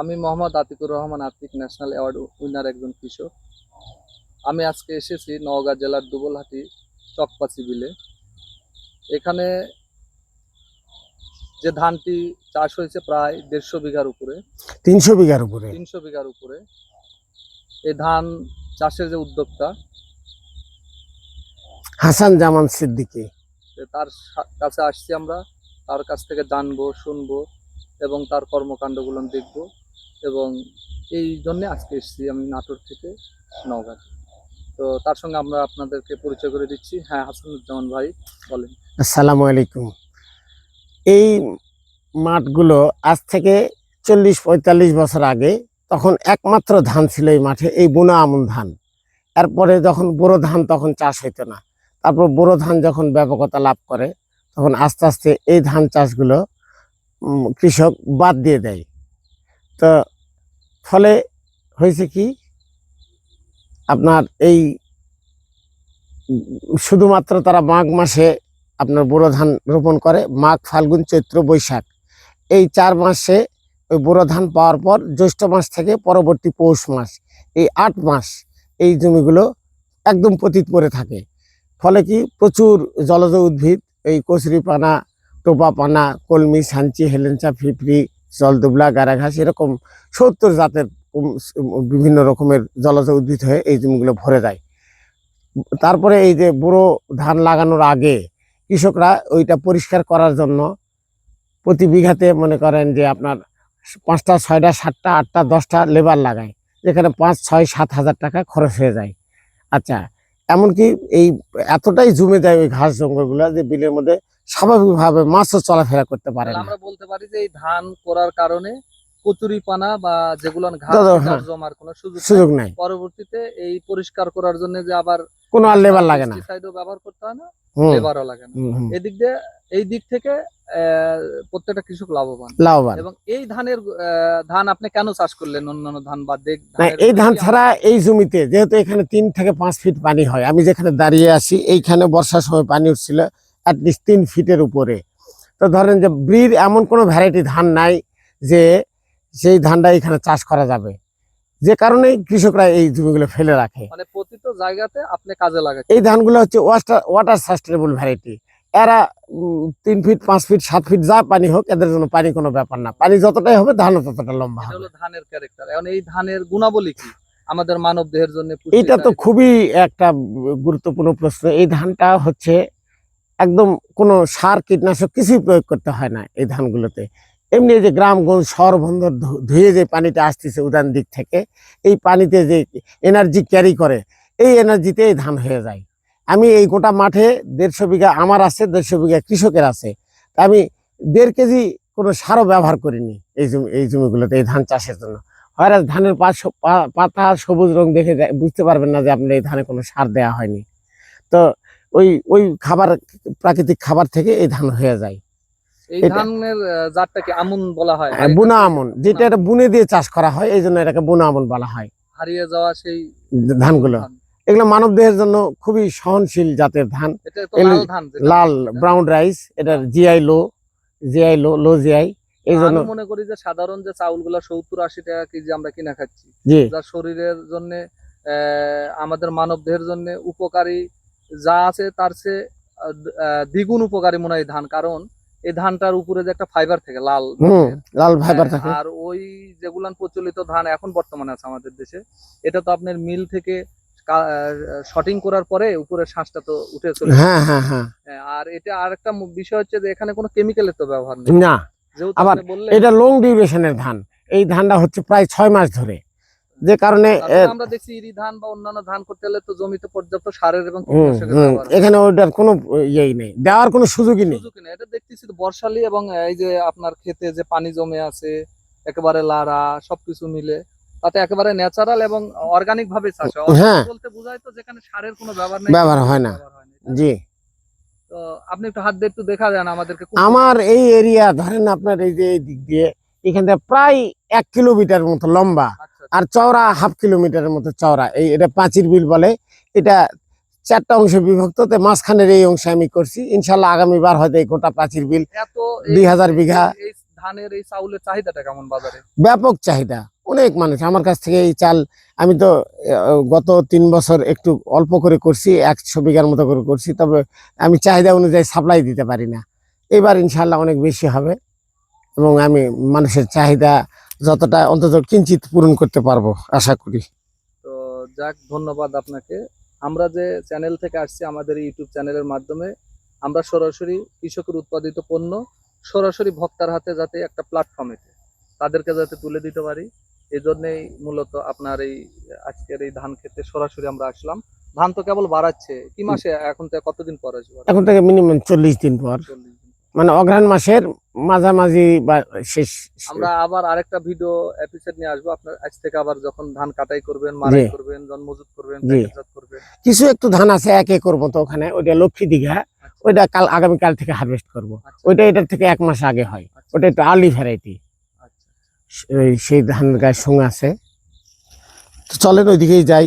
আমি Mohammad Atikur Rahman Atik national award winner একজন কৃষক। আমি আজকে এসেছি নওগাঁ জেলার দুবলহাটি চকপাচি বিলে এখানে যে ধানটি চাষ হয়েছে প্রায় দেড়শো বিঘার উপরে তিনশো বিঘার উপরে? তিনশো বিঘার উপরে। এই ধান চাষের যে উদ্যোক্তা হাসান জামান সিদ্দিকী। তার কাছে আসছি আমরা তার কাছ থেকে জানব শুনব এবং তার কর্মকাণ্ডগুলো দেখব। এবং এই জন্যে আজকে এসেছি আমি নাটোর থেকে নওগাঁ। তো তার সঙ্গে আমরা আপনাদেরকে পরিচয় করে দিচ্ছি। হ্যাঁ হাসানুজ্জামান ভাই, বলেন। আসসালামু আলাইকুম। এই মাঠগুলো আজ থেকে চল্লিশ, পঁয়তাল্লিশ বছর আগে তখন একমাত্র ধান ছিল এই মাঠে, এই বোনা আমন ধান। এরপরে যখন বোরো ধান তখন চাষ হইতো না। তারপর বোরো ধান যখন ব্যাপকতা লাভ করে, তখন আস্তে আস্তে এই ধান চাষগুলো কৃষক বাদ দিয়ে দেয়। তো ফলে হয়েছে কি? আপনার এই শুধুমাত্র তারা মাঘ মাসে আপনার বোরো ধান রোপণ করে, মাঘ, ফাল্গুন, চৈত্র, বৈশাখ। এই চার মাসে ওই বোরো ধান পাওয়ার পর জ্যৈষ্ঠ মাস থেকে পরবর্তী পৌষ মাস, এই আট মাস এই জমিগুলো একদম পতিত পড়ে থাকে। ফলে কি? প্রচুর জলজ উদ্ভিদ, এই কচুরি পানা টোপা পানা কলমি, সাঞ্চি, হেলেঞ্চা ফিফড়ি জলদুবলা গারাঘাস এরকম সত্তর জাতের বিভিন্ন রকমের জলজ উদ্ভিদ হয়ে এই জমিগুলো ভরে যায়। তারপরে এই যে বুড়ো ধান লাগানোর আগে কৃষকরা ওইটা পরিষ্কার করার জন্য প্রতি বিঘাতে মনে করেন যে আপনার পাঁচটা, ছয়টা, সাতটা, আটটা, দশটা লেবার লাগায়, যেখানে পাঁচ, ছয়, সাত হাজার টাকা খরচ হয়ে যায়। আচ্ছা এমনকি এই এতটাই জমে যায় ওই ঘাস জঙ্গলগুলো যে বিলের মধ্যে স্বাভাবিকভাবে মাছও চলাফেরা করতে পারে না। আমরা বলতে পারি যে এই ধান করার কারণে কচুরি পানা বা যেগুলো ঘাস হ্যাঁ। জমার কোনো সুযোগ সুযোগ নাই। পরবর্তীতে এই পরিষ্কার করার জন্য যে আবার কোনো আর লেবার লাগে না। পেস্টিসাইডও ব্যবহার করতে হয় না লেবারও লাগে না। এদিক দিয়ে এই দিক থেকে আহ, প্রত্যেকটা কৃষক লাভবান। লাভবান। এবং এই ধানের ধান আপনি কেন চাষ করলেন? অন্যান্য ধান বাদ দিয়ে এই ধান ছাড়া এই জমিতে যেহেতু এখানে তিন থেকে পাঁচ ফিট পানি হয় আমি যেখানে দাঁড়িয়ে আছি এইখানে বর্ষার সময় পানি উঠছিল অ্যাটলিস্ট তিন ফিটের উপরে। তো ধরেন যে ব্রির এমন কোনো ভ্যারাইটি ধান নাই যে সেই ধানটা এখানে চাষ করা যাবে। যে কারণেই কৃষকরা এই জমিগুলো ফেলে রাখে। মানে প্রতিটা জায়গাতে আপনি কাজে লাগাচ্ছেন। এই ধানগুলো হচ্ছে ওয়াটার ওয়াটার সাস্টেনেবল ভ্যারাইটি এরা তিন ফিট পাঁচ ফিট সাত ফিট যা পানি হোক এদের জন্য পানি কোনো ব্যাপার না। পানি যতটাই হবে ধান ততটা লম্বা হবে। ধানের ক্যারেক্টার এখন এই ধানের গুণাবলী কি? আমাদের মানব দেহের জন্য এটা তো খুবই একটা গুরুত্বপূর্ণ প্রশ্ন। এই ধানটা হচ্ছে একদম কোনো সার, কীটনাশক কিছুই প্রয়োগ করতে হয় না এই ধানগুলোতে। এমনি যে গ্রামগঞ্জ শহর বন্দর ধুয়ে যে পানিটা আসতেছে উদান দিক থেকে, এই পানিতে যে এনার্জি ক্যারি করে, এই এনার্জিতে এই ধান হয়ে যায়। আমি এই গোটা মাঠে দেড়শো বিঘা আমার আছে, দেড়শো বিঘা কৃষকের আছে। আমি দেড় কেজি কোনো সারও ব্যবহার করিনি এই জমি, এই জমিগুলোতে, এই ধান চাষের জন্য। হয় ধানের পাতা সবুজ রং দেখে বুঝতে পারবেন না যে আপনার এই ধানে কোনো সার দেওয়া হয়নি। তো ওই ওই খাবার প্রাকৃতিক খাবার থেকে এই ধান হয়ে যায়। এই ধানের জাতটাকে আমন বলা হয় বুনা আমন যেটা এটা বুনে দিয়ে চাষ করা হয় এই জন্য এটাকে বুনা আমন বলা হয়। হারিয়ে যাওয়া সেই ধানগুলো। ধান। এগুলো মানব দেহের জন্য খুবই সহনশীল জাতের ধান। এটা লাল ব্রাউন রাইস এটার GI low GI low low GI এই জন্য মনে করি যে সাধারণ যে চাউলগুলো সত্তর আশি টাকা কেজি আমরা কিনা খাচ্ছি যা শরীরের জন্য আমাদের মানব দেহের জন্য উপকারী যা আছে তার চেয়ে দ্বিগুণ উপকারী মনে হয় ধান। কারণ এই ধানটার উপরে যে একটা ফাইবার থাকে লাল লাল ফাইবার হ্যাঁ, থাকে। আর ওই যেগুলান প্রচলিত ধান এখন বর্তমানে আছে আমাদের দেশে এটা তো আপনার মিল থেকে শটিং করার পরে উপরের শ্বাসটা তো উঠে চলে। হ্যাঁ হ্যাঁ হ্যাঁ। হ্যাঁ, আর এটা আরেকটা বিষয় হচ্ছে যে এখানে কোনো কেমিক্যালের তো ব্যবহার নেই। না যেহেতু আবার এটা লং ডিউরেশনের ধান। এই ধানটা হচ্ছে প্রায় ছয় মাস ধরে। যে কারণে আমরা দেখছি ইরি ধান বা অন্যান্য ধান করতে হলে তো জমিতে পর্যাপ্ত সারের এবং। এখানে ওইটার কোনো ইয়েই নেই। দেওয়ার কোনো সুযোগই নেই। সুযোগ নেই। এটা দেখতেছি তো বর্ষালি এবং এই যে আপনার ক্ষেতে যে পানি জমে আছে একেবারে লাড়া সবকিছু মিলে তাতে একেবারে ন্যাচারাল এবং অর্গানিক ভাবে চাষ হয়। হ্যাঁ। বলতে বোঝায় তো যেখানে সারের কোনো ব্যবহার নেই ব্যবহার হয় না। জি। তো আপনি একটু হাত দিয়ে একটু দেখা যান আমাদেরকে। আমার এই এরিয়া ধরেন আপনার এই যে এই দিক দিয়ে এখান থেকে প্রায় এক কিলোমিটার মতো লম্বা। আচ্ছা, আর চওড়া হাফ কিলোমিটারের মতো চওড়া। এই এটা পাঁচির বিল বলে। এটা চারটা অংশে বিভক্ত তো মাঝখানের এই অংশে আমি করছি। ইনশাল্লাহ আগামীবার হয়তো এই গোটা পাঁচির বিল দুই হাজার বিঘা ধানের এই চাউলের চাহিদাটা কেমন বাজারে? ব্যাপক চাহিদা। অনেক মানুষ আমার কাছ থেকে এই চাল আমি তো গত তিন বছর একটু অল্প করে করছি একশো বিঘার মতো করে করছি তবে আমি চাহিদা অনুযায়ী সাপ্লাই দিতে পারি না। এবার ইনশাল্লাহ অনেক বেশি হবে এবং আমি মানুষের চাহিদা যতটা অন্তত কিঞ্চিত পূরণ করতে পারব আশা করি। তো যাক ধন্যবাদ আপনাকে। আমরা যে চ্যানেল থেকে আসছি আমাদের ইউটিউব চ্যানেলের মাধ্যমে আমরা সরাসরি কৃষকের উৎপাদিত পণ্য সরাসরি ভক্তার হাতে যাতে একটা প্ল্যাটফর্মে তাদেরকে যাতে তুলে দিতে পারি। এই জন্যেই মূলত আপনার এই আজকের এই ধান খেতে সরাসরি আমরা আসলাম। ধান তো কেবল বাড়াচ্ছে। কি মাসে? এখন থেকে কতদিন পর আসবে? এখন থেকে মিনিমাম চল্লিশ দিন পর। চল্লিশ মানে অঘ্রাণ মাসের মাঝামাঝি বা শেষ আমরা আবার আরেকটা ভিডিও এপিসোড নিয়ে আসব। আপনার আজ থেকে আবার যখন ধান কাটাই করবেন মারাই করবেন জন মজুত করবেন জি। প্যাকেটজাত করবেন। কিছু একটু ধান আছে এক একর মতো ওখানে। ওইটা লক্ষ্মী দীঘা। আচ্ছা, ওইটা কাল আগামীকাল থেকে হারভেস্ট করব। আচ্ছা, ওইটা এটার থেকে এক মাস আগে হয়। আচ্ছা, ওটা একটু আর্লি ভ্যারাইটি। সেই ধান গায়ে সঙ্গে আছে। তো চলেন ওইদিকেই যাই।